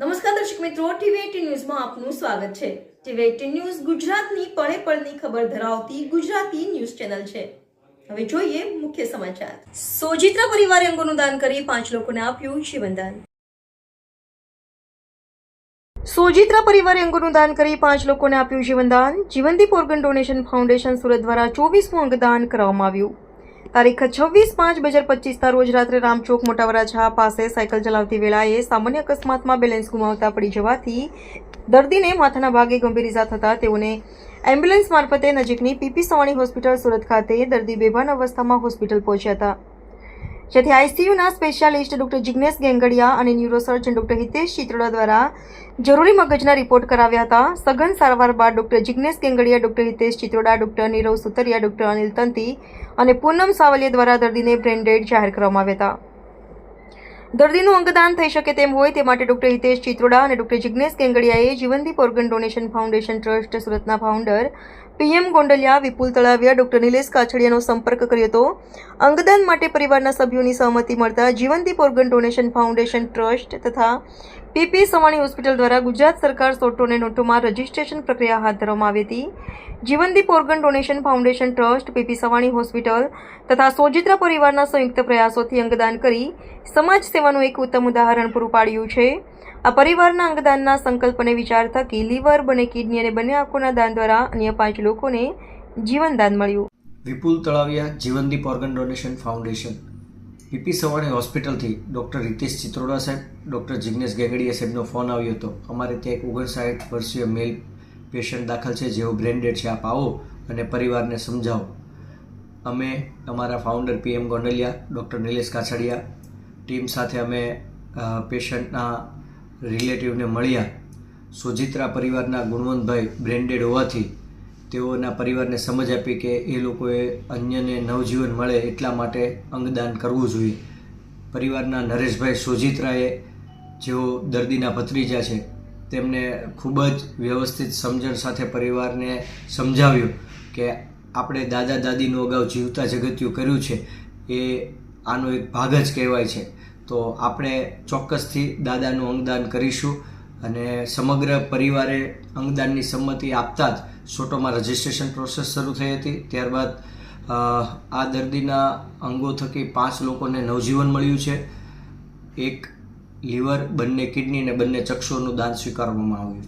નમસ્કાર દર્શક મિત્રો ટીવી ન્યૂઝમાં આપનું સ્વાગત છે. ટીવી એટીન ન્યૂઝ ગુજરાતની પળે પળની ખબર ધરાવતી ગુજરાતી ન્યૂઝ ચેનલ છે. હવે જોઈએ મુખ્ય સમાચાર. સોજિત્રા પરિવારે અંગોનું દાન કરી પાંચ લોકોને આપ્યું જીવનદાન. સોજિત્રા પરિવારે અંગોનું દાન કરી પાંચ લોકોને આપ્યું જીવનદાન. Jeevandeep organ donation foundation Surat દ્વારા ચોવીસમું અંગદાન કરવામાં આવ્યું. તારીખ છવ્વીસ પાંચ બે હજાર પચીસના રોજ રાત્રે રામચોક મોટા વરાછા પાસે સાયકલ ચલાવતી વેળાએ સામાન્ય અકસ્માતમાં બેલેન્સ ગુમાવતા પડી જવાથી દર્દીને માથાના ભાગે ગંભીર ઇજા થતા તેઓને એમ્બ્યુલન્સ મારફતે નજીકની પીપી સવાણી હોસ્પિટલ સુરત ખાતે દર્દી બેભાન અવસ્થામાં હોસ્પિટલ પહોંચ્યા હતા. જેથી આઈસીયુના સ્પેશિયાલિસ્ટ ડોક્ટર જિગ્નેશ ગેંગડિયા અને ન્યુરોસર્જન ડોક્ટર હિતેશ ચિત્રોડા દ્વારા જરૂરી મગજના રિપોર્ટ કરાવ્યા હતા. સઘન સારવાર બાદ doctor Jignesh Gengdiya, doctor Hitesh Chitroda doctor Nirav Sutariya doctor Anil Tanti અને પૂનમ સાવલિયા દ્વારા દર્દીને બ્રેન્ડેડ જાહેર કરવામાં આવ્યા હતા. દર્દીનું અંગદાન થઈ શકે તેમ હોય તે માટે ડોક્ટર હિતેશ ચિત્રોડા અને doctor Jignesh ગેંગડિયાએ Jeevandeep organ donation foundation trust સુરતના founder PM Gondaliya Vipul Talaviya doctor Nilesh કાછડિયાનો સંપર્ક કર્યો હતો. અંગદાન માટે પરિવારના સભ્યોની સહમતિ મળતા Jeevandeep organ donation foundation trust તથા પીપી સવાણી હોસ્પિટલ દ્વારા ગુજરાત સરકાર સોટો અને નોટોમાં રજીસ્ટ્રેશન પ્રક્રિયા હાથ ધરવામાં આવી હતી. Jeevandeep organ donation foundation trust, PP Savani hospital તથા સોજિત્રા પરિવારના સંયુક્ત પ્રયાસોથી અંગદાન કરી સમાજ સેવાનું એક ઉત્તમ ઉદાહરણ પૂરું પાડ્યું છે. આ પરિવારના અંગદાનના સંકલ્પને વિચાર થકી લીવર બને કિડની અને બંને આંખોના દાન દ્વારા અન્ય પાંચ લોકોને જીવનદાન મળ્યું. Vipul Talaviya, Jeevandeep organ donation foundation. PP Savani હોસ્પિટલથી doctor Ritesh Chitroda સાહેબ, ડૉક્ટર જિગ્નેશ ગેગડીયા સાહેબનો ફોન આવ્યો હતો. અમારે ત્યાં એક ઓગણસાઠ વર્ષીય મેલ પેશન્ટ દાખલ છે, જેઓ બ્રેન્ડેડ છે. આપ આવો અને પરિવારને સમજાવો. અમે અમારા founder PM Gondaliya, doctor Nilesh Kachhadiya, team સાથે અમે પેશન્ટના રિલેટિવને મળ્યા. સોજિત્રા પરિવારના ગુણવંતભાઈ બ્રેન્ડેડ હોવાથી તેઓના પરિવારને સમજ આપી કે એ લોકોએ અન્યને નવજીવન મળે એટલા માટે અંગદાન કરવું જોઈએ. પરિવારના નરેશભાઈ સોજિત્રાએ, જેઓ દર્દીના ભત્રીજા છે, તેમને ખૂબ જ વ્યવસ્થિત સમજણ સાથે પરિવારને સમજાવ્યું કે આપણે દાદા દાદીનું અગાઉ જીવતા જગત્યું કર્યું છે. એ આનો એક ભાગ જ કહેવાય છે. તો આપણે ચોક્કસથી દાદાનું અંગદાન કરીશું. અને સમગ્ર પરિવારે અંગદાનની સંમતિ આપતા જ સોટોમાં રજિસ્ટ્રેશન પ્રોસેસ શરૂ થઈ હતી. ત્યારબાદ આ દર્દીના અંગો થકી પાંચ લોકોને નવજીવન મળ્યું છે. એક લીવર, બંને કિડની અને બંને ચક્ષુઓનું દાન સ્વીકારવામાં આવ્યું છે.